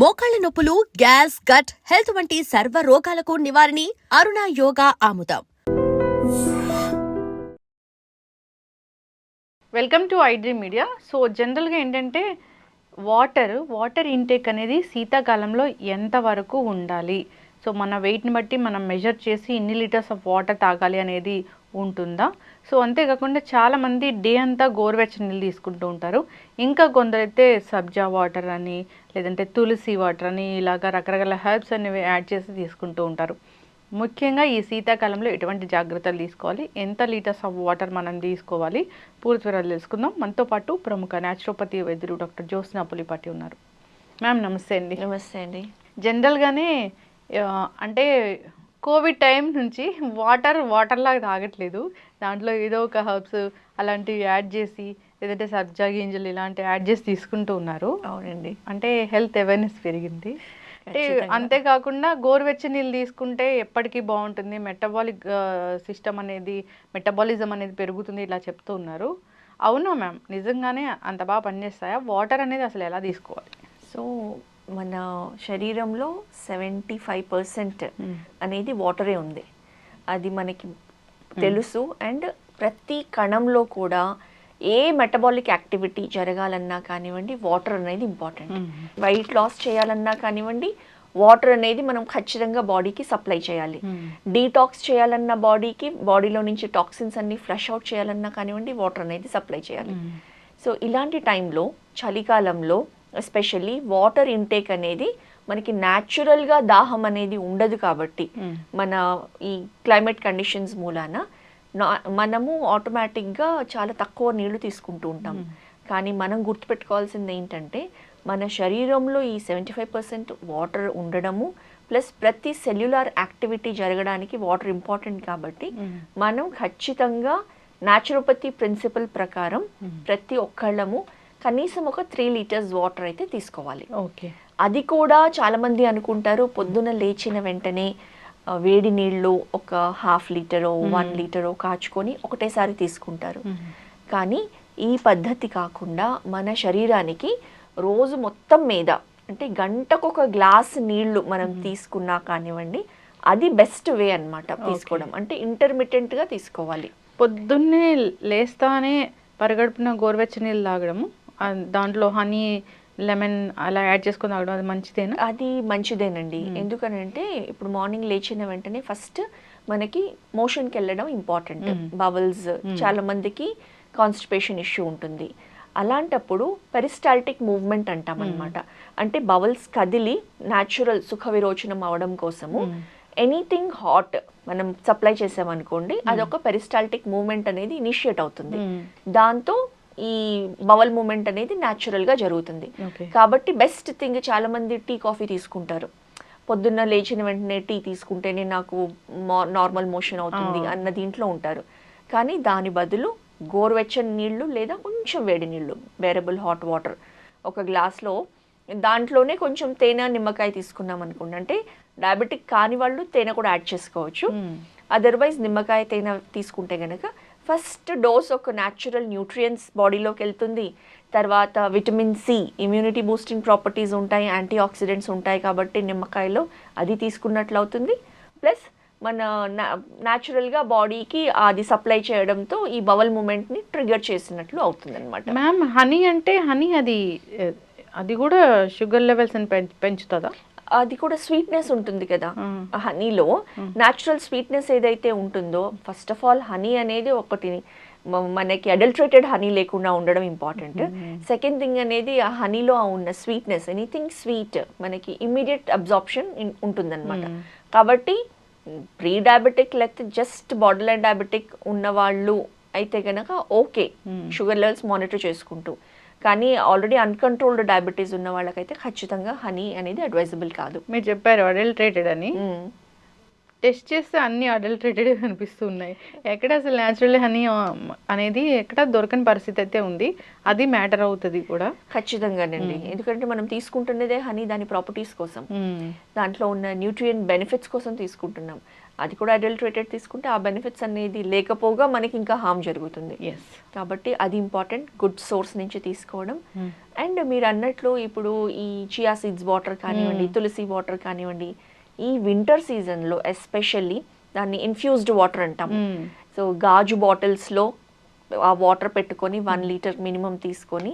మోకాళ్ళ నొప్పులు gas gut health వంటి సర్వ రోగాలకు నివారణి అరుణ యోగా ఆముదం. Welcome to iDream media so జనరల్గా ఏంటంటే వాటర్ వాటర్ ఇంటేక్ అనేది శీతాకాలంలో ఎంతవరకు ఉండాలి? సో మన వెయిట్ని బట్టి మనం మెజర్ చేసి ఇన్ని లీటర్స్ ఆఫ్ వాటర్ తాగాలి అనేది ఉంటుందా? సో అంతేకాకుండా చాలామంది డే అంతా గోరువెచ్చ నీళ్ళు తీసుకుంటూ ఉంటారు. ఇంకా కొందరైతే సబ్జా వాటర్ అని లేదంటే తులసి వాటర్ అని ఇలాగ రకరకాల హెర్బ్స్ అనేవి యాడ్ చేసి తీసుకుంటూ ఉంటారు. ముఖ్యంగా ఈ శీతాకాలంలో ఎటువంటి జాగ్రత్తలు తీసుకోవాలి? ఎంత లీటర్స్ ఆఫ్ వాటర్ మనం తీసుకోవాలి? పూర్తి వివరాలు తెలుసుకుందాం. మనతో పాటు ప్రముఖ న్యాచురోపతి వైద్యులు డాక్టర్ జ్యోత్స్న పులిపాటి ఉన్నారు. మ్యామ్ నమస్తే అండి. నమస్తే అండి. జనరల్గానే అంటే కోవిడ్ టైం నుంచి వాటర్ వాటర్ లాగా తాగట్లేదు. దాంట్లో ఏదో ఒక హర్బ్స్ అలాంటివి యాడ్ చేసి లేదంటే సబ్జా గింజలు ఇలాంటివి యాడ్ చేసి తీసుకుంటూ ఉన్నారు. అవునండి. అంటే హెల్త్ అవేర్నెస్ పెరిగింది. అంటే. అంతేకాకుండా గోరువెచ్చని నీళ్ళు తీసుకుంటే ఎప్పటికీ బాగుంటుంది. మెటబాలిక్ సిస్టమ్ అనేది మెటబాలిజం అనేది పెరుగుతుంది ఇలా చెప్తూ ఉన్నారు. అవునా మ్యామ్? నిజంగానే అంత బాగా పనిచేస్తాయా? వాటర్ అనేది అసలు ఎలా తీసుకోవాలి? సో మన శరీరంలో సెవెంటీ ఫైవ్ పర్సెంట్ అనేది వాటరే ఉంది. అది మనకి తెలుసు. అండ్ ప్రతి కణంలో కూడా ఏ మెటబాలిక్ యాక్టివిటీ జరగాలన్నా కానివ్వండి వాటర్ అనేది ఇంపార్టెంట్ వెయిట్ లాస్ చేయాలన్నా కానివ్వండి వాటర్ అనేది మనం ఖచ్చితంగా బాడీకి సప్లై చేయాలి. డీటాక్స్ చేయాలన్న బాడీకి బాడీలో నుంచి టాక్సిన్స్ అన్ని ఫ్లష్ అవుట్ చేయాలన్నా కానివ్వండి వాటర్ అనేది సప్లై చేయాలి. సో ఇలాంటి టైంలో చలికాలంలో ఎస్పెషల్లీ వాటర్ ఇంటేక్ అనేది మనకి న్యాచురల్గా దాహం అనేది ఉండదు కాబట్టి మన ఈ క్లైమేట్ కండిషన్స్ మూలాన నా- మనము ఆటోమేటిక్గా చాలా తక్కువ నీళ్ళు తీసుకుంటూ ఉంటాం. కానీ మనం గుర్తుపెట్టుకోవాల్సింది ఏంటంటే మన శరీరంలో ఈ సెవెంటీ ఫైవ్ పర్సెంట్ వాటర్ ఉండడము ప్లస్ ప్రతి సెల్యులార్ యాక్టివిటీ జరగడానికి వాటర్ ఇంపార్టెంట్ కాబట్టి మనం ఖచ్చితంగా న్యాచురోపతి ప్రిన్సిపల్ ప్రకారం ప్రతి ఒక్కళ్ళము కనీసం ఒక త్రీ లీటర్స్ వాటర్ అయితే తీసుకోవాలి. ఓకే అది కూడా చాలామంది అనుకుంటారు పొద్దున లేచిన వెంటనే వేడి నీళ్ళు ఒక హాఫ్ లీటరో వన్ లీటరో కాచుకొని ఒకటేసారి తీసుకుంటారు. కానీ ఈ పద్ధతి కాకుండా మన శరీరానికి రోజు మొత్తం మీద అంటే గంటకు ఒక గ్లాస్ నీళ్ళు మనం తీసుకున్నా కానివ్వండి అది బెస్ట్ వే అన్నమాట తీసుకోవడం. అంటే intermittent గా తీసుకోవాలి. పొద్దున్నే లేస్తానే పరిగడుపున గోరువెచ్చని నీళ్ళు తాగడము దాంట్లో హనీ లెమన్ అలా యాడ్ చేసుకొని తాగడం అది మంచిదేనా? అది మంచిదేనండి. ఎందుకనంటే ఇప్పుడు మార్నింగ్ లేచిన వెంటనే ఫస్ట్ మనకి మోషన్కి వెళ్ళడం ఇంపార్టెంట్. బబుల్స్ చాలా మందికి కాన్స్టిపేషన్ ఇష్యూ ఉంటుంది. అలాంటప్పుడు పెరిస్టాల్టిక్ మూవ్మెంట్ అంటాం అనమాట అంటే బబుల్స్ కదిలి న్యాచురల్ సుఖ విరోచనం అవడం కోసము ఎనీథింగ్ హాట్ మనం సప్లై చేసామనుకోండి అదొక పెరిస్టాల్టిక్ మూవ్మెంట్ అనేది ఇనిషియేట్ అవుతుంది. దాంతో ఈ బవల్ మూమెంట్ అనేది natural గా జరుగుతుంది. కాబట్టి బెస్ట్ థింగ్ చాలా మంది టీ కాఫీ తీసుకుంటారు. పొద్దున్న లేచిన వెంటనే టీ తీసుకుంటేనే నాకు నార్మల్ మోషన్ అవుతుంది. అన్న దీంట్లో ఉంటారు. కానీ దాని బదులు గోరువెచ్చని నీళ్ళు లేదా కొంచెం వేడి నీళ్ళు వేరబుల్ హాట్ వాటర్ ఒక గ్లాస్లో దాంట్లోనే కొంచెం తేనె నిమ్మకాయ తీసుకున్నాం అనుకోండి. అంటే డయాబెటిక్ కాని వాళ్ళు తేనె కూడా యాడ్ చేసుకోవచ్చు. అదర్వైజ్ నిమ్మకాయ తేనె తీసుకుంటే గనక ఫస్ట్ డోస్ ఒక న్యాచురల్ న్యూట్రియన్స్ బాడీలోకి వెళ్తుంది. తర్వాత vitamin C immunity boosting properties ఉంటాయి యాంటీ ఆక్సిడెంట్స్ ఉంటాయి కాబట్టి నిమ్మకాయలో అది తీసుకున్నట్లు అవుతుంది. ప్లస్ మన న్యాచురల్గా బాడీకి అది సప్లై చేయడంతో ఈ బవల్ మూమెంట్ని ట్రిగర్ చేసినట్లు అవుతుంది అనమాట మ్యామ్ హనీ అంటే హనీ అది అది కూడా షుగర్ లెవెల్స్ అని పెంచుతుందా? అది కూడా స్వీట్నెస్ ఉంటుంది కదా. హనీలో న్యాచురల్ స్వీట్నెస్ ఏదైతే ఉంటుందో ఫస్ట్ ఆఫ్ ఆల్ హనీ అనేది ఒకటి మనకి అడల్ట్రేటెడ్ హనీ లేకుండా ఉండడం ఇంపార్టెంట్ సెకండ్ థింగ్ అనేది ఆ హనీలో ఉన్న స్వీట్నెస్ ఎనీథింగ్ స్వీట్ మనకి ఇమ్మీడియట్ అబ్జార్ప్షన్ ఉంటుందన్నమాట. కాబట్టి ప్రీ డయాబెటిక్ లేకపోతే జస్ట్ బార్డర్ లైన్ డయాబెటిక్ ఉన్న వాళ్ళు అయితే గనక ఓకే షుగర్ లెవెల్స్ మానిటర్ చేసుకుంటూ. కానీ ఆల్రెడీ అన్కంట్రోల్డ్ డయాబెటీస్ ఉన్న వాళ్ళకైతే ఖచ్చితంగా హనీ అనేది అడ్వైజబుల్ కాదు మీరు చెప్పారు అడల్ట్రేటెడ్ అని. టెస్ట్ చేస్తే అన్ని అడల్టరేటెడ్ కనిపిస్తున్నాయి. ఎక్కడ అసలు న్యాచురల్ హనీ అనేది ఎక్కడ దొరకని పరిస్థితి అయితే ఉంది. అది మ్యాటర్ అవుతుంది కూడా. ఖచ్చితంగానండి. ఎందుకంటే మనం తీసుకుంటున్నదే హనీ దాని ప్రాపర్టీస్ కోసం. దాంట్లో ఉన్న న్యూట్రియం బెనిఫిట్స్ కోసం తీసుకుంటున్నాం. అది కూడా అడల్టరేటెడ్ తీసుకుంటే ఆ బెనిఫిట్స్ అనేది లేకపోగా మనకి ఇంకా హామ్ జరుగుతుంది. ఎస్ కాబట్టి అది ఇంపార్టెంట్. గుడ్ సోర్స్ నుంచి తీసుకోవడం. అండ్ మీరు అన్నట్లు ఇప్పుడు ఈ చియా సీడ్స్ వాటర్ కానివ్వండి తులసి వాటర్ కానివ్వండి ఈ వింటర్ సీజన్లో ఎస్పెషల్లీ దాన్ని ఇన్ఫ్యూజ్డ్ వాటర్ అంటాం. సో గాజు బాటిల్స్లో ఆ వాటర్ పెట్టుకొని వన్ లీటర్ మినిమం తీసుకొని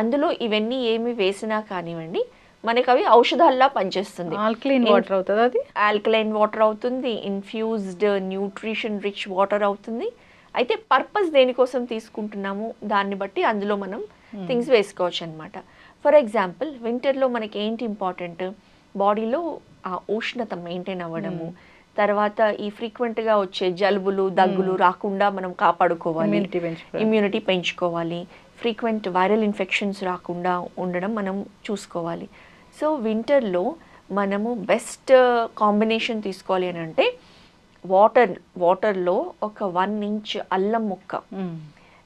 అందులో ఇవన్నీ ఏమి వేసినా కానివ్వండి మనకి అవి ఔషధాల్లా పనిచేస్తుంది. ఆల్కలైన్ వాటర్ అవుతుంది అది? ఆల్కలైన్ వాటర్ అవుతుంది ఇన్ఫ్యూజ్డ్ న్యూట్రిషన్ రిచ్ వాటర్ అవుతుంది. అయితే పర్పస్ దేనికోసం తీసుకుంటున్నాము? దాన్ని బట్టి అందులో మనం థింగ్స్ వేసుకోవచ్చు అనమాట ఫర్ ఎగ్జాంపుల్ వింటర్లో మనకి ఏంటి ఇంపార్టెంట్ బాడీలో ఆ ఉష్ణత మెయింటైన్ అవ్వడము. తర్వాత ఈ ఫ్రీక్వెంట్గా వచ్చే జలుబులు దగ్గులు రాకుండా మనం కాపాడుకోవాలి. ఇమ్యూనిటీ పెంచుకోవాలి. ఫ్రీక్వెంట్ వైరల్ ఇన్ఫెక్షన్స్ రాకుండా ఉండడం మనం చూసుకోవాలి. సో వింటర్లో మనము బెస్ట్ కాంబినేషన్ తీసుకోవాలి అని అంటే వాటర్ వాటర్లో ఒక వన్ ఇంచ్ అల్లం ముక్క.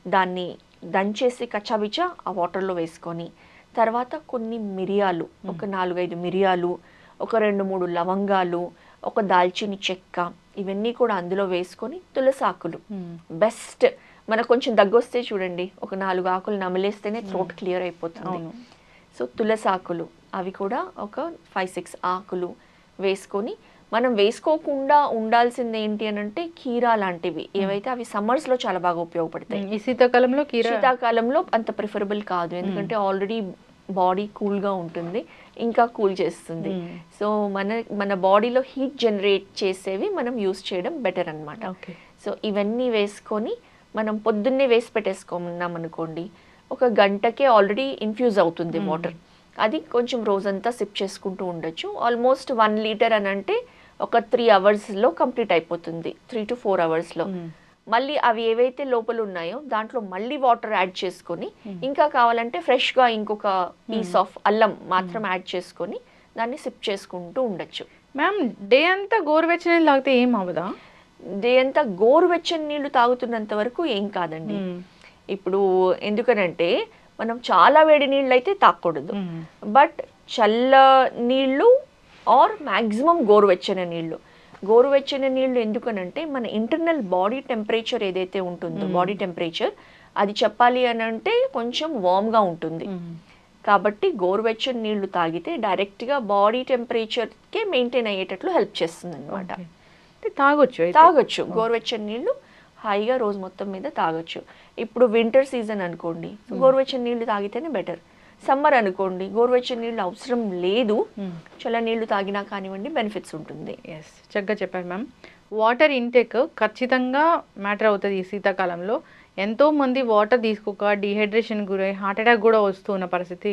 దాన్ని దంచేసి కచ్చాబిచ్చా ఆ వాటర్లో వేసుకొని తర్వాత కొన్ని మిరియాలు ఒక నాలుగైదు మిరియాలు ఒక రెండు మూడు లవంగాలు ఒక దాల్చిని చెక్క ఇవన్నీ కూడా అందులో వేసుకొని తులసాకులు. బెస్ట్ మనకు కొంచెం దగ్గొస్తే చూడండి ఒక నాలుగు ఆకులు నమిలేస్తేనే థ్రోట్ క్లియర్ అయిపోతుంది. సో తులసాకులు అవి కూడా ఒక ఫైవ్ సిక్స్ ఆకులు వేసుకొని మనం వేసుకోకుండా ఉండాల్సింది ఏంటి అని అంటే కీరా లాంటివి. ఏవైతే అవి summers లో చాలా బాగా ఉపయోగపడతాయి. శీతాకాలంలో కీరా శీతాకాలంలో అంత ప్రిఫరబుల్ కాదు. ఎందుకంటే ఆల్రెడీ బాడీ గా ఉంటుంది ఇంకా కూల్ చేస్తుంది. Hmm. సో మన మన బాడీలో హీట్ జనరేట్ చేసేవి మనం యూస్ చేయడం బెటర్ అన్నమాట. ఓకే సో ఇవన్నీ వేసుకొని మనం పొద్దున్నే వేసి పెట్టేసుకున్నాం అనుకోండి ఒక గంటకే ఆల్రెడీ ఇన్ఫ్యూజ్ అవుతుంది వాటర్ అది కొంచెం రోజంతా సిప్ చేసుకుంటూ ఉండొచ్చు. ఆల్మోస్ట్ వన్ లీటర్ అని అంటే ఒక త్రీ అవర్స్లో కంప్లీట్ అయిపోతుంది. త్రీ టు ఫోర్ అవర్స్లో. మళ్ళీ అవి ఏవైతే లోపల ఉన్నాయో దాంట్లో మళ్ళీ వాటర్ యాడ్ చేసుకొని ఇంకా కావాలంటే ఫ్రెష్గా ఇంకొక పీస్ ఆఫ్ అల్లం మాత్రం యాడ్ చేసుకొని దాన్ని సిప్ చేసుకుంటూ ఉండొచ్చు. మ్యామ్ డే అంతా గోరువెచ్చని నీళ్ళు తాగితే ఏం అవ్వదా డే అంతా గోరువెచ్చని నీళ్ళు తాగుతున్నంత వరకు ఏం కాదండి. ఇప్పుడు ఎందుకనంటే మనం చాలా వేడి నీళ్ళు అయితే తాగకూడదు మ్మ్. బట్ చల్ల నీళ్ళు ఆర్ మ్యాక్సిమం గోరువెచ్చని నీళ్ళు. గోరువెచ్చని నీళ్ళు ఎందుకనంటే మన ఇంటర్నల్ బాడీ టెంపరేచర్ ఏదైతే ఉంటుందో బాడీ టెంపరేచర్ అది చెప్పాలి అని అంటే కొంచెం వామ్గా ఉంటుంది. కాబట్టి గోరువెచ్చని నీళ్ళు తాగితే డైరెక్ట్గా బాడీ టెంపరేచర్కే మెయింటైన్ అయ్యేటట్లు హెల్ప్ చేస్తుంది అనమాట తాగొచ్చు. తాగొచ్చు. గోరువెచ్చని నీళ్ళు హాయిగా రోజు మొత్తం మీద తాగొచ్చు. ఇప్పుడు వింటర్ సీజన్ అనుకోండి గోరువెచ్చని నీళ్ళు తాగితేనే బెటర్ సమ్మర్ అనుకోండి గోరువెచ్చని నీళ్ళు అవసరం లేదు. మ్మ్. చల్ల నీళ్ళు తాగినా కానివ్వండి బెనిఫిట్స్ ఉంటుంది. ఎస్ చక్కగా చెప్పారు మ్యామ్ వాటర్ ఇంటేక్ ఖచ్చితంగా మ్యాటర్ అవుతుంది ఈ శీతాకాలంలో. ఎంతో మంది వాటర్ తీసుకోక డిహైడ్రేషన్ గురై హార్ట్ అటాక్ కూడా వస్తున్న పరిస్థితి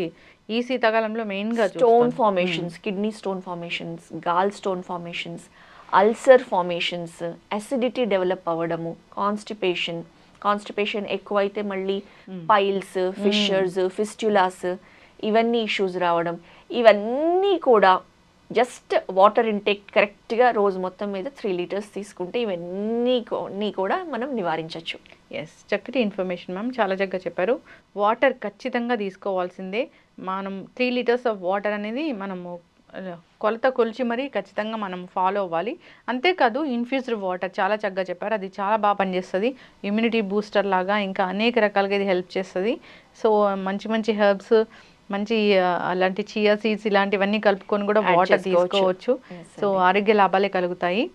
ఈ శీతాకాలంలో మెయిన్గా stone formations kidney stone formations gall stone formations ulcer formations acidity develop అవ్వడము కాన్స్టిపేషన్ కాన్స్టిపేషన్ ఎక్కువైతే మళ్ళీ పైల్స్ ఫిషర్స్ ఫిస్టులాస్ ఇవన్నీ ఇష్యూస్ రావడం. ఇవన్నీ కూడా జస్ట్ వాటర్ ఇంటేక్ కరెక్ట్గా రోజు మొత్తం మీద త్రీ లీటర్స్ తీసుకుంటే ఇవన్నీ కూడా మనం నివారించవచ్చు ఎస్ చక్కటి ఇన్ఫర్మేషన్ మ్యామ్ చాలా చక్కగా చెప్పారు. వాటర్ ఖచ్చితంగా తీసుకోవాల్సిందే. మనం త్రీ లీటర్స్ ఆఫ్ వాటర్ అనేది మనము కొలత కొలిచి మరీ ఖచ్చితంగా మనం ఫాలో అవ్వాలి. అంతేకాదు ఇన్ఫ్యూజ్డ్ వాటర్ చాలా చక్కగా చెప్పారు. అది చాలా బాగా పనిచేస్తుంది. ఇమ్యూనిటీ బూస్టర్ లాగా ఇంకా అనేక రకాలుగా ఇది హెల్ప్ చేస్తుంది. సో మంచి మంచి హెర్బ్స్ మంచి అలాంటి చియా సీడ్స్ ఇలాంటివన్నీ కలుపుకొని కూడా వాటర్. తీసుకోవచ్చు. సో ఆరోగ్య లాభాలే కలుగుతాయి.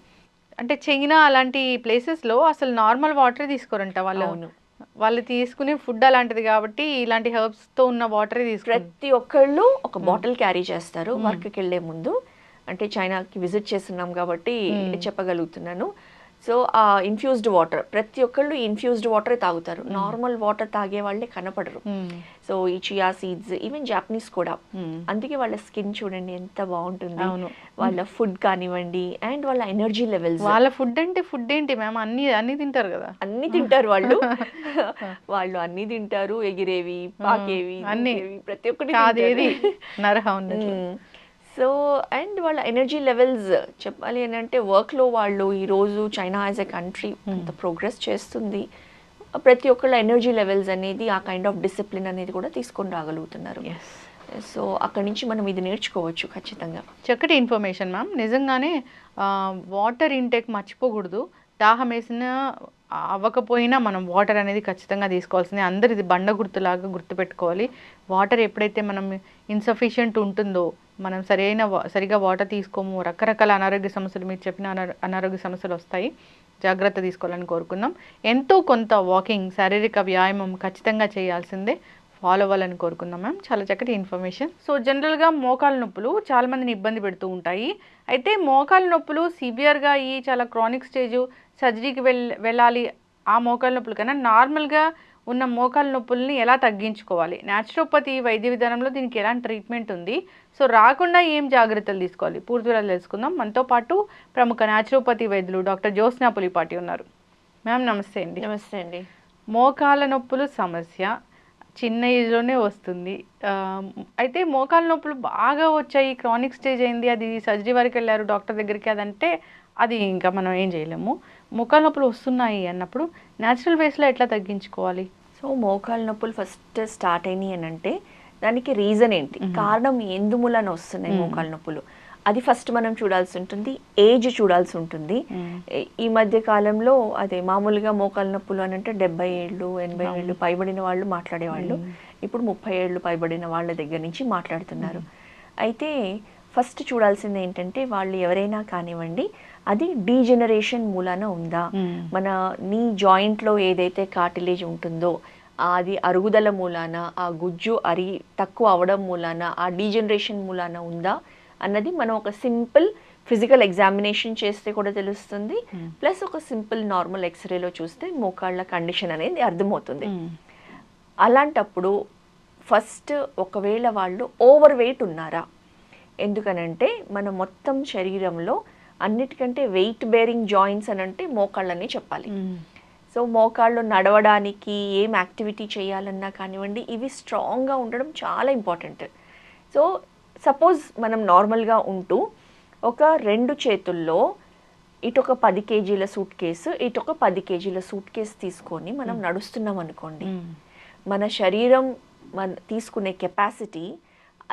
అంటే చైనా అలాంటి ప్లేసెస్లో అసలు నార్మల్ వాటర్ తీసుకోరంట వాళ్ళు. వాళ్ళు తీసుకునే ఫుడ్ అలాంటిది కాబట్టి ఇలాంటి herbs తో ఉన్న వాటరే ప్రతి ఒక్కళ్ళు ఒక బాటిల్ క్యారీ చేస్తారు. వర్క్కి వెళ్ళే ముందు. అంటే చైనాకి విజిట్ చేస్తున్నాం కాబట్టి చెప్పగలుగుతున్నాను. సో ఆ ఇన్ఫ్యూజ్డ్ వాటర్ ప్రతి ఒక్కళ్ళు ఇన్ఫ్యూజ్డ్ వాటరే తాగుతారు. నార్మల్ వాటర్ తాగే వాళ్ళే కనపడరు. సో ఈ చియా సీడ్స్ ఈవెన్ జాపనీస్ కూడా అందుకే వాళ్ళ స్కిన్ చూడండి ఎంత బాగుంటుంది. వాళ్ళ ఫుడ్ కానివ్వండి అండ్ వాళ్ళ ఎనర్జీ లెవెల్స్ వాళ్ళ ఫుడ్ అంటే ఫుడ్ ఏంటి మ్యామ్ అన్ని అన్ని తింటారు కదా? అన్ని తింటారు వాళ్ళు. వాళ్ళు అన్ని తింటారు ఎగిరేవి పాకేవి అన్ని. ప్రతి ఒక్కటి. సో అండ్ వాళ్ళ ఎనర్జీ లెవెల్స్ చెప్పాలి అని అంటే వర్క్లో వాళ్ళు ఈరోజు చైనా యాజ్ ఎ కంట్రీ అంత ప్రోగ్రెస్ చేస్తుంది. ప్రతి ఒక్కళ్ళ ఎనర్జీ లెవెల్స్ అనేది ఆ కైండ్ ఆఫ్ డిసిప్లిన్ అనేది కూడా తీసుకొని రాగలుగుతున్నారు. ఎస్ సో అక్కడి నుంచి మనం ఇది నేర్చుకోవచ్చు ఖచ్చితంగా. చక్కటి ఇన్ఫర్మేషన్ మ్యామ్ నిజంగానే వాటర్ ఇంటేక్ మర్చిపోకూడదు. దాహం వేసిన అవ్వకపోయినా మనం వాటర్ అనేది ఖచ్చితంగా తీసుకోవాల్సిందే. అందరు ఇది బండ గుర్తులాగా గుర్తుపెట్టుకోవాలి. వాటర్ ఎప్పుడైతే మనం ఇన్సఫిషియంట్ ఉంటుందో మనం సరైన సరిగా వాటర్ తీసుకోము రకరకాల అనారోగ్య సమస్యలు మీరు చెప్పిన అనారో- అనారోగ్య సమస్యలు వస్తాయి. జాగ్రత్త తీసుకోవాలని కోరుకుందాం. ఎంతో కొంత వాకింగ్ శారీరక వ్యాయామం ఖచ్చితంగా చేయాల్సిందే. ఫాలో అవ్వాలని కోరుకుందాం మ్యామ్ చాలా చక్కటి ఇన్ఫర్మేషన్ సో జనరల్గా మోకాలు నొప్పులు చాలామందిని ఇబ్బంది పెడుతూ ఉంటాయి. అయితే మోకాలు నొప్పులు సివియర్గా అయ్యి చాలా క్రానిక్ స్టేజ్ సర్జరీకి వెళ్ళాలి ఆ మోకాలు నొప్పులు కన్నా నార్మల్గా ఉన్న మోకాలు నొప్పుల్ని ఎలా తగ్గించుకోవాలి? న్యాచురోపతి వైద్య విధానంలో దీనికి ఎలాంటి ట్రీట్మెంట్ ఉంది? సో రాకుండా ఏం జాగ్రత్తలు తీసుకోవాలి? పూర్తి వివరాలు తెలుసుకుందాం. మనతో పాటు ప్రముఖ న్యాచురోపతి వైద్యులు డాక్టర్ జ్యోత్స్నా పులిపాటి ఉన్నారు. మ్యామ్ నమస్తే అండి. నమస్తే అండి. మోకాల నొప్పులు సమస్య చిన్న ఏజ్లోనే వస్తుంది. అయితే మోకాల నొప్పులు బాగా వచ్చాయి. క్రానిక్ స్టేజ్ అయింది. అది సర్జరీ వరకు వెళ్ళారు డాక్టర్ దగ్గరికి. అదంటే అది ఇంకా మనం ఏం చేయలేము. మోకాల నొప్పులు వస్తున్నాయి అన్నప్పుడు న్యాచురల్ వేస్లో ఎట్లా తగ్గించుకోవాలి? సో మోకాలు నొప్పులు ఫస్ట్ స్టార్ట్ అయినాయి అని అంటే దానికి రీజన్ ఏంటి? కారణం ఎందుములన వస్తున్నాయి మోకాలు నొప్పులు? అది ఫస్ట్ మనం చూడాల్సి ఉంటుంది ఏజ్ చూడాల్సి ఉంటుంది. ఈ మధ్య కాలంలో అదే మామూలుగా మోకాలు నొప్పులు అని అంటే డెబ్బై ఏళ్ళు ఎనభై ఏళ్ళు పైబడిన వాళ్ళు మాట్లాడేవాళ్ళు. ఇప్పుడు ముప్పై ఏళ్ళు పైబడిన వాళ్ళ దగ్గర నుంచి మాట్లాడుతున్నారు. అయితే ఫస్ట్ చూడాల్సింది ఏంటంటే వాళ్ళు ఎవరైనా కానివ్వండి అది డీజెనరేషన్ మూలాన ఉందా. మన నీ జాయింట్లో ఏదైతే కార్టిలేజ్ ఉంటుందో అది అరుగుదల మూలాన ఆ గుజ్జు అరి తక్కువ అవడం మూలాన ఆ డీజనరేషన్ మూలాన ఉందా? అన్నది మనం ఒక సింపుల్ ఫిజికల్ ఎగ్జామినేషన్ చేస్తే కూడా తెలుస్తుంది. ప్లస్ ఒక సింపుల్ నార్మల్ ఎక్స్రేలో చూస్తే మోకాళ్ళ కండిషన్ అనేది అర్థమవుతుంది. అలాంటప్పుడు ఫస్ట్ ఒకవేళ వాళ్ళు ఓవర్ వెయిట్ ఉన్నారా? ఎందుకనంటే మన మొత్తం శరీరంలో అన్నిటికంటే వెయిట్ బేరింగ్ జాయింట్స్ అని అంటే మోకాళ్ళని చెప్పాలి. సో మోకాళ్ళు నడవడానికి ఏం యాక్టివిటీ చేయాలన్నా కానివ్వండి ఇవి స్ట్రాంగ్గా ఉండడం చాలా ఇంపార్టెంట్. సో సపోజ్ మనం నార్మల్గా ఉంటూ ఒక రెండు చేతుల్లో ఇటు ఒక పది కేజీల సూట్ కేసు ఇటు ఒక పది కేజీల సూట్ కేసు తీసుకొని మనం నడుస్తున్నాం అనుకోండి. మన శరీరం మన తీసుకునే కెపాసిటీ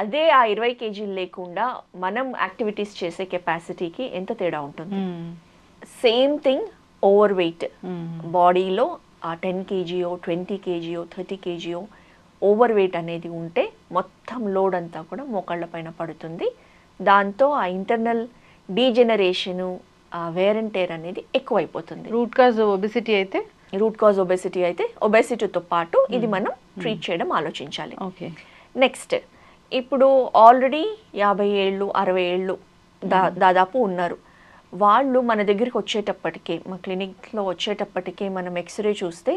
అదే ఆ ఇరవై కేజీలు లేకుండా మనం యాక్టివిటీస్ చేసే కెపాసిటీకి ఎంత తేడా ఉంటుంది? Same thing overweight. బాడీలో ఆ టెన్ కేజీయో ట్వంటీ కేజీయో థర్టీ కేజీయో ఓవర్ వెయిట్ అనేది ఉంటే మొత్తం లోడ్ అంతా కూడా మోకాళ్ళ పైన పడుతుంది. దాంతో ఆ ఇంటర్నల్ డీజెనరేషను ఆ వేర్ అండ్ టేర్ అనేది ఎక్కువైపోతుంది. రూట్ కాజ్ ఒబిసిటీ అయితే? రూట్ కాజ్ ఒబెసిటీ అయితే ఒబెసిటీతో పాటు ఇది మనం ట్రీట్ చేయడం ఆలోచించాలి. ఓకే. నెక్స్ట్ ఇప్పుడు ఆల్రెడీ యాభై ఏళ్ళు అరవై ఏళ్ళు దా దాదాపు ఉన్నారు. వాళ్ళు మన దగ్గరికి వచ్చేటప్పటికే మా క్లినిక్లో వచ్చేటప్పటికే మనం ఎక్స్రే చూస్తే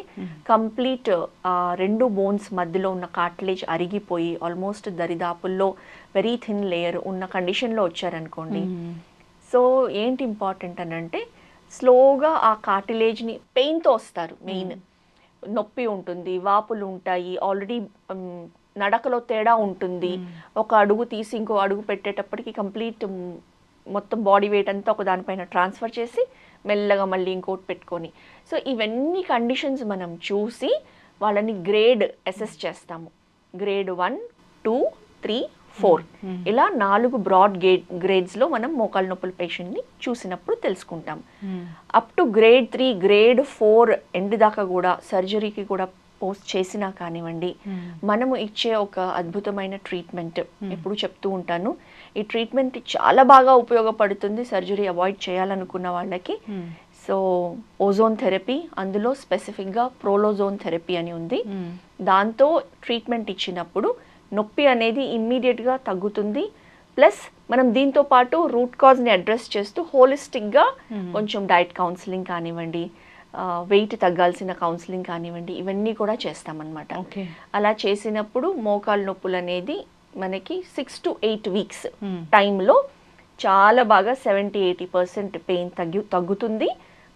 కంప్లీట్ రెండు బోన్స్ మధ్యలో ఉన్న కార్టిలేజ్ అరిగిపోయి ఆల్మోస్ట్ దరిదాపుల్లో వెరీ థిన్ లేయర్ ఉన్న కండిషన్లో వచ్చారనుకోండి. సో ఏంటి ఇంపార్టెంట్ అని అంటే స్లోగా ఆ కార్టిలేజ్ని పెయిన్తో వస్తారు మెయిన్. నొప్పి ఉంటుంది వాపులు ఉంటాయి ఆల్రెడీ నడకలో తేడా ఉంటుంది. ఒక అడుగు తీసి ఇంకో అడుగు పెట్టేటప్పటికి కంప్లీట్ మొత్తం బాడీ వెయిట్ అంతా ఒక దానిపైన ట్రాన్స్ఫర్ చేసి మెల్లగా మళ్ళీ ఇంకోటి పెట్టుకొని. సో ఇవన్నీ కండిషన్స్ మనం చూసి వాళ్ళని గ్రేడ్ అసెస్ చేస్తాము. Grade one two three four ఇలా నాలుగు బ్రాడ్ గేడ్ గ్రేడ్స్లో మనం మోకాలు నొప్పుల పేషెంట్ని చూసినప్పుడు తెలుసుకుంటాం. Up to grade three grade four end దాకా కూడా సర్జరీకి కూడా పోస్ట్ చేసినా కానివ్వండి మనము ఇచ్చే ఒక అద్భుతమైన ట్రీట్మెంట్ ఎప్పుడు చెప్తూ ఉంటాను. ఈ ట్రీట్మెంట్ చాలా బాగా ఉపయోగపడుతుంది సర్జరీ అవాయిడ్ చేయాలనుకున్న వాళ్ళకి. సో ఓజోన్ థెరపీ అందులో స్పెసిఫిక్గా ప్రోలోజోన్ థెరపీ అని ఉంది. దాంతో ట్రీట్మెంట్ ఇచ్చినప్పుడు నొప్పి అనేది ఇమ్మీడియట్గా తగ్గుతుంది. ప్లస్ మనం దీంతో పాటు రూట్ కాజ్ని అడ్రస్ చేస్తూ హోలిస్టిక్గా కొంచెం డైట్ కౌన్సిలింగ్ కానివ్వండి వెయిట్ తగ్గాల్సిన కౌన్సిలింగ్ కానివ్వండి ఇవన్నీ కూడా చేస్తామన్నమాట. అలా చేసినప్పుడు మోకాలు నొప్పులు అనేది మనకి six to eight weeks Hmm. టైంలో చాలా బాగా సెవెంటీ ఎయిటీ పర్సెంట్ పెయిన్ తగ్గి తగ్గుతుంది.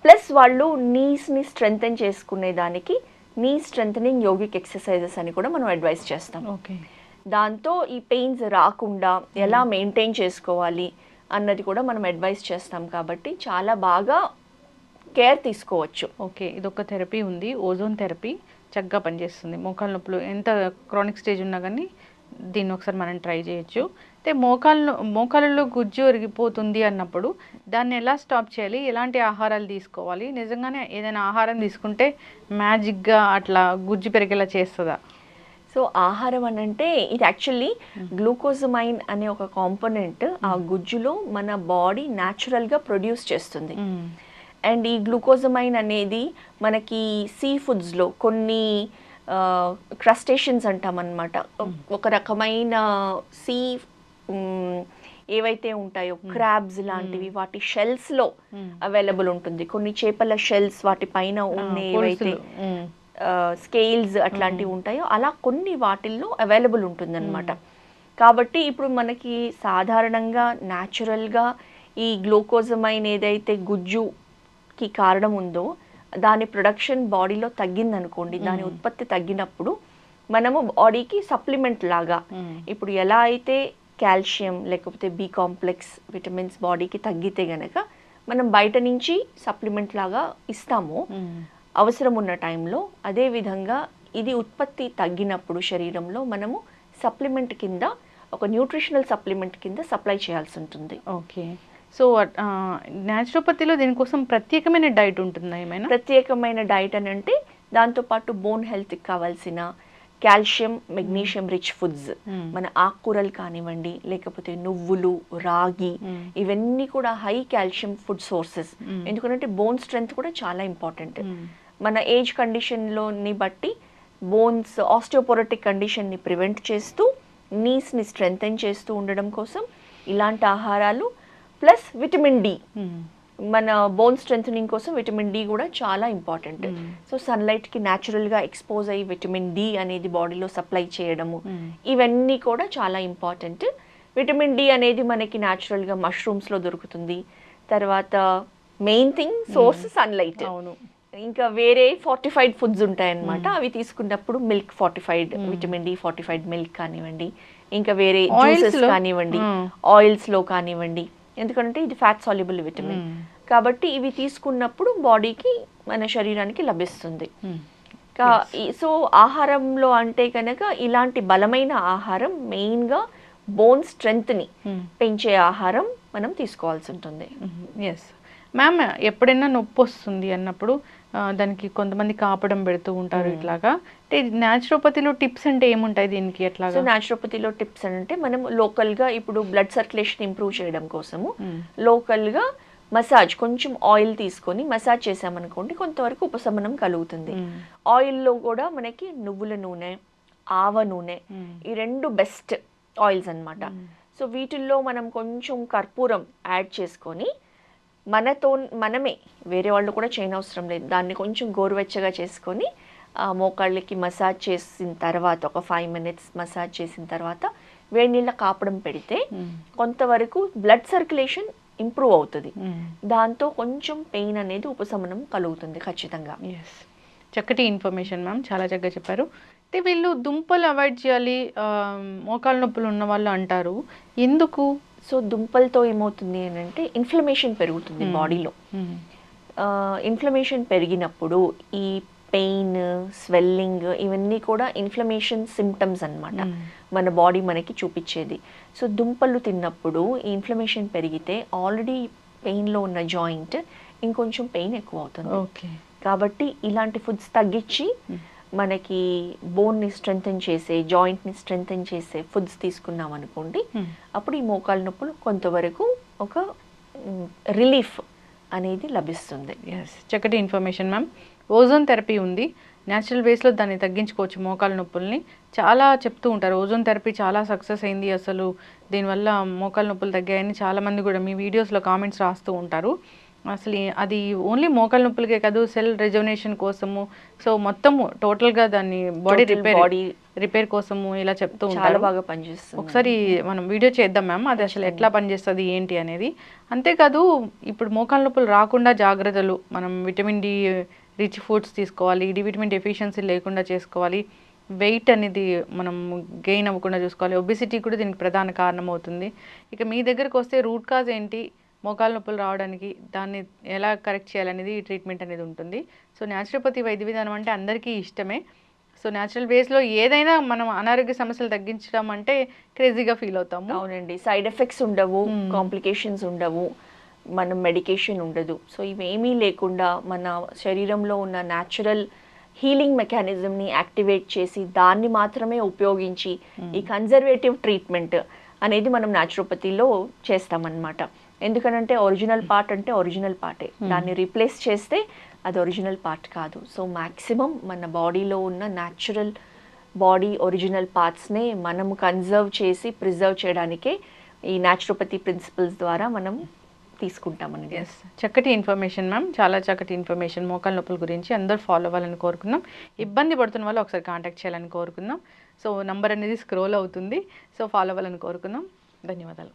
ప్లస్ వాళ్ళు నీస్ని స్ట్రెంగ్తెన్ చేసుకునే దానికి నీ స్ట్రెంగ్ యోగిక్ ఎక్సర్సైజెస్ అని కూడా మనం అడ్వైస్ చేస్తాం. ఓకే. దాంతో ఈ పెయిన్స్ రాకుండా ఎలా మెయింటైన్ చేసుకోవాలి అన్నది కూడా మనం అడ్వైస్ చేస్తాం కాబట్టి చాలా బాగా కేర్ తీసుకోవచ్చు. ఓకే ఇదొక థెరపీ ఉంది. ఓజోన్ థెరపీ చక్కగా పనిచేస్తుంది. మోకాళ్ళ నొప్పులు ఎంత క్రానిక్ స్టేజ్ ఉన్నా కానీ దీన్ని ఒకసారి మనం ట్రై చేయొచ్చు. అయితే మోకాళ్ళు మోకాళ్ళలో గుజ్జు ఒరిగిపోతుంది అన్నప్పుడు దాన్ని ఎలా స్టాప్ చేయాలి? ఎలాంటి ఆహారాలు తీసుకోవాలి? నిజంగానే ఏదైనా ఆహారం తీసుకుంటే మ్యాజిక్గా అట్లా గుజ్జు పెరిగేలా చేస్తుందా? సో ఆహారం అని అంటే ఇది యాక్చువల్లీ గ్లూకోజమైన్ అనే ఒక కాంపోనెంట్ ఆ గుజ్జులో మన బాడీ న్యాచురల్గా ప్రొడ్యూస్ చేస్తుంది. అండ్ ఈ గ్లూకోజమైన్ అనేది మనకి సీ ఫుడ్స్లో కొన్ని క్రస్టేషన్స్ అంటాం అనమాట ఒక రకమైన సీ ఏవైతే ఉంటాయో క్రాబ్స్ లాంటివి వాటి షెల్స్లో అవైలబుల్ ఉంటుంది. కొన్ని చేపల షెల్స్ వాటి పైన ఉన్న ఏవైతే. స్కేల్స్ అట్లాంటివి ఉంటాయో అలా కొన్ని వాటిల్లో అవైలబుల్ ఉంటుందన్నమాట. కాబట్టి ఇప్పుడు మనకి సాధారణంగా న్యాచురల్గా ఈ గ్లూకోజమైన్ ఏదైతే గుజ్జుకి కారణం ఉందో దాని ప్రొడక్షన్ బాడీలో తగ్గిందనుకోండి దాని ఉత్పత్తి తగ్గినప్పుడు మనము బాడీకి సప్లిమెంట్ లాగా. ఇప్పుడు ఎలా అయితే కాల్షియం లేకపోతే బి కాంప్లెక్స్ విటమిన్స్ బాడీకి తగ్గితే గనక మనం బయట నుంచి సప్లిమెంట్ లాగా ఇస్తాము. అవసరం ఉన్న టైంలో అదే విధంగా ఇది ఉత్పత్తి తగ్గినప్పుడు శరీరంలో మనము సప్లిమెంట్ కింద ఒక న్యూట్రిషనల్ సప్లిమెంట్ కింద సప్లై చేయాల్సి ఉంటుంది ఓకే సో న్యాచురోపతిలో దీనికోసం ప్రత్యేకమైన డైట్ ఉంటుందా ఏమైనా ప్రత్యేకమైన డైట్ అని అంటే దాంతోపాటు బోన్ హెల్త్కి కావాల్సిన కాల్షియం మెగ్నీషియం రిచ్ ఫుడ్స్. మన ఆకుకూరలు కానివ్వండి లేకపోతే నువ్వులు రాగి. ఇవన్నీ కూడా హై కాల్షియం ఫుడ్ సోర్సెస్. ఎందుకంటే బోన్ స్ట్రెంగ్త్ కూడా చాలా ఇంపార్టెంట్. మన ఏజ్ కండిషన్లోని బట్టి బోన్స్ ఆస్టియోపోరటిక్ కండిషన్ని ప్రివెంట్ చేస్తూ నీస్ని స్ట్రెంగ్తెన్ చేస్తూ ఉండడం కోసం ఇలాంటి ఆహారాలు ప్లస్ విటమిన్ డి. మ్మ్. మన బోన్ స్ట్రెంగ్ కోసం విటమిన్ డి కూడా చాలా ఇంపార్టెంట్. Mm. సో సన్లైట్కి న్యాచురల్గా ఎక్స్పోజ్ అయ్యి విటమిన్ డి అనేది బాడీలో సప్లై చేయడము. Mm. ఇవన్నీ కూడా చాలా ఇంపార్టెంట్. విటమిన్ డి అనేది మనకి న్యాచురల్గా మష్రూమ్స్లో దొరుకుతుంది. తర్వాత మెయిన్ థింగ్ సోర్స్ సన్లైట్. అవును. ఇంకా వేరే ఫార్టిఫైడ్ ఫుడ్స్ ఉంటాయన్నమాట. అవి తీసుకున్నప్పుడు milk fortified vitamin D fortified milk కానివ్వండి. ఇంకా వేరే జ్యూసెస్లో? కానివ్వండి. ఆయిల్స్లో కానివ్వండి. ఎందుకంటే ఇది ఫ్యాట్ సాల్యుబుల్ విటమిన్. కాబట్టి ఇవి తీసుకున్నప్పుడు బాడీకి మన శరీరానికి లభిస్తుంది. ఈ- సో ఆహారంలో అంటే కనుక ఇలాంటి బలమైన ఆహారం మెయిన్గా బోన్ స్ట్రెంగ్త్ని. పెంచే ఆహారం మనం తీసుకోవాల్సి ఉంటుంది. ఎస్ మ్యామ్ ఎప్పుడైనా నొప్పి వస్తుంది అన్నప్పుడు దానికి కొంతమంది కాపడం పెడుతూ ఉంటారు ఇట్లాగా అంటే న్యాచురోపతిలో టిప్స్ అంటే ఏముంటాయి దీనికి సో ఎట్లాగా న్యాచురోపతిలో టిప్స్ అంటే మనం లోకల్గా ఇప్పుడు బ్లడ్ సర్క్యులేషన్ ఇంప్రూవ్ చేయడం కోసము. లోకల్గా మసాజ్ కొంచెం ఆయిల్ తీసుకొని మసాజ్ చేసామనుకోండి కొంతవరకు ఉపశమనం కలుగుతుంది. ఆయిల్లో కూడా మనకి నువ్వుల నూనె ఆవ నూనె. ఈ రెండు బెస్ట్ ఆయిల్స్ అన్నమాట సో వీటిల్లో మనం కొంచెం కర్పూరం యాడ్ చేసుకొని మనతో మనమే వేరే వాళ్ళు కూడా చేయనవసరం లేదు. దాన్ని కొంచెం గోరువెచ్చగా చేసుకొని మోకాళ్ళకి మసాజ్ చేసిన తర్వాత ఒక ఫైవ్ మినిట్స్ మసాజ్ చేసిన తర్వాత వేడి నీళ్ళ కాపడం పెడితే. కొంతవరకు బ్లడ్ సర్క్యులేషన్ ఇంప్రూవ్ అవుతుంది. దాంతో కొంచెం పెయిన్ అనేది ఉపశమనం కలుగుతుంది ఖచ్చితంగా. చక్కటి ఇన్ఫర్మేషన్ మ్యామ్ చాలా చక్కగా చెప్పారు. అంటే వీళ్ళు దుంపలు అవాయిడ్ చేయాలి మోకాళ్ళ నొప్పులు ఉన్న వాళ్ళు అంటారు. ఎందుకు? సో దుంపలతో ఏమవుతుంది అని అంటే ఇన్ఫ్లమేషన్ పెరుగుతుంది బాడీలో. మ్మ్. ఇన్ఫ్లమేషన్ పెరిగినప్పుడు ఈ పెయిన్ స్వెల్లింగ్ ఇవన్నీ కూడా ఇన్ఫ్లమేషన్ సిమ్టమ్స్ అన్నమాట. Mm. మన బాడీ మనకి చూపించేది. సో దుంపలు తిన్నప్పుడు ఈ ఇన్ఫ్లమేషన్ పెరిగితే ఆల్రెడీ పెయిన్లో ఉన్న జాయింట్ ఇంకొంచెం పెయిన్ ఎక్కువ అవుతుంది. ఓకే కాబట్టి ఇలాంటి ఫుడ్స్ తగ్గించి Mm. మనకి బోన్ని స్ట్రెంగ్తన్ చేసే జాయింట్ని స్ట్రెంగ్తన్ చేసే ఫుడ్స్ తీసుకున్నాం అనుకోండి Mm. అప్పుడు ఈ మోకాళ్ళ నొప్పులు కొంతవరకు ఒక రిలీఫ్ అనేది లభిస్తుంది. ఎస్ చక్కటి ఇన్ఫర్మేషన్ మ్యామ్ ఓజోన్ థెరపీ ఉంది. న్యాచురల్ వేస్లో దాన్ని తగ్గించుకోవచ్చు మోకాళ్ళ నొప్పుల్ని. చాలా చెప్తూ ఉంటారు ఓజోన్ థెరపీ చాలా సక్సెస్ అయింది అసలు. దీనివల్ల మోకాళ్ళ నొప్పులు తగ్గాయని చాలామంది కూడా మీ వీడియోస్లో కామెంట్స్ రాస్తూ ఉంటారు. అసలు అది ఓన్లీ మోకాళ్ళ నొప్పులకే కాదు సెల్ రెజోనేషన్ కోసము. సో మొత్తము టోటల్గా దాన్ని బాడీ రిపేర్ body రిపేర్ కోసము ఇలా చెప్తూ చాలా ఉంటారు. బాగా పనిచేస్తుంది ఒకసారి మనం వీడియో చేద్దాం మ్యామ్ అది అసలు ఎట్లా పనిచేస్తుంది ఏంటి అనేది. అంతేకాదు ఇప్పుడు మోకాళ్ళ నొప్పులు రాకుండా జాగ్రత్తలు మనం విటమిన్ డి రిచ్ ఫుడ్స్ తీసుకోవాలి డి విటమిన్ డెఫిషియన్సీ లేకుండా చేసుకోవాలి. వెయిట్ అనేది మనం గెయిన్ అవ్వకుండా చూసుకోవాలి. ఒబిసిటీ కూడా దీనికి ప్రధాన కారణం అవుతుంది ఇక మీ దగ్గరకు వస్తే రూట్ కాజ్ ఏంటి? మోకాలు నొప్పులు రావడానికి దాన్ని ఎలా కరెక్ట్ చేయాలనేది ఈ ట్రీట్మెంట్ అనేది ఉంటుంది. సో న్యాచురోపతి వైద్య విధానం అంటే అందరికీ ఇష్టమే. సో న్యాచురల్ వేస్లో ఏదైనా మనం అనారోగ్య సమస్యలు తగ్గించడం అంటే క్రేజీగా ఫీల్ అవుతాము. అవునండి. సైడ్ ఎఫెక్ట్స్ ఉండవు Hmm. కాంప్లికేషన్స్ ఉండవు మనం మెడికేషన్ ఉండదు. సో ఇవేమీ లేకుండా మన శరీరంలో ఉన్న న్యాచురల్ హీలింగ్ మెకానిజంని యాక్టివేట్ చేసి దాన్ని మాత్రమే ఉపయోగించి ఈ కన్జర్వేటివ్ ట్రీట్మెంట్ అనేది మనం న్యాచురోపతిలో చేస్తామన్నమాట. ఎందుకనంటే ఒరిజినల్ పార్ట్ అంటే ఒరిజినల్ పార్టే దాన్ని రీప్లేస్ చేస్తే అది ఒరిజినల్ పార్ట్ కాదు. సో మ్యాక్సిమం మన బాడీలో ఉన్న న్యాచురల్ బాడీ ఒరిజినల్ పార్ట్స్నే మనం కన్జర్వ్ చేసి ప్రిజర్వ్ చేయడానికే ఈ న్యాచురోపతి ప్రిన్సిపల్స్ ద్వారా మనం తీసుకుంటామండి ఎస్ చక్కటి ఇన్ఫర్మేషన్ మ్యామ్ చాలా చక్కటి ఇన్ఫర్మేషన్ మోకాల నొప్పుల గురించి అందరూ ఫాలో అవ్వాలని కోరుకున్నాం ఇబ్బంది పడుతున్న వాళ్ళు ఒకసారి కాంటాక్ట్ చేయాలని కోరుకున్నాం సో నంబర్ అనేది స్క్రోల్ అవుతుంది. సో ఫాలో అవ్వాలని కోరుకున్నాం ధన్యవాదాలు.